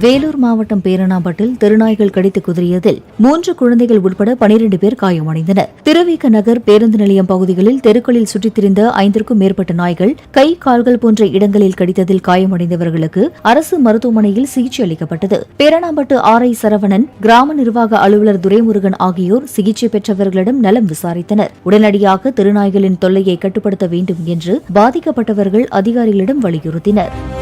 வேலூர் மாவட்டம் பேரணாம்பட்டில் திருநாய்கள் கடித்து குதிரியதில் மூன்று குழந்தைகள் உட்பட பனிரெண்டு பேர் காயமடைந்தனர். திருவிக நகர் பேருந்து நிலையம் பகுதிகளில் தெருக்களில் சுற்றித் திரிந்த ஐந்திற்கும் மேற்பட்ட நாய்கள் கை கால்கள் போன்ற இடங்களில் கடித்ததில் காயமடைந்தவர்களுக்கு அரசு மருத்துவமனையில் சிகிச்சை அளிக்கப்பட்டது. பேரணாம்பட்டு ஆர் ஐ சரவணன் கிராம நிர்வாக அலுவலர் துரைமுருகன் ஆகியோர் சிகிச்சை பெற்றவர்களிடம் நலம் விசாரித்தனர். உடனடியாக திருநாய்களின் தொல்லையை கட்டுப்படுத்த வேண்டும் என்று பாதிக்கப்பட்டவர்கள் அதிகாரிகளிடம் வலியுறுத்தினர்.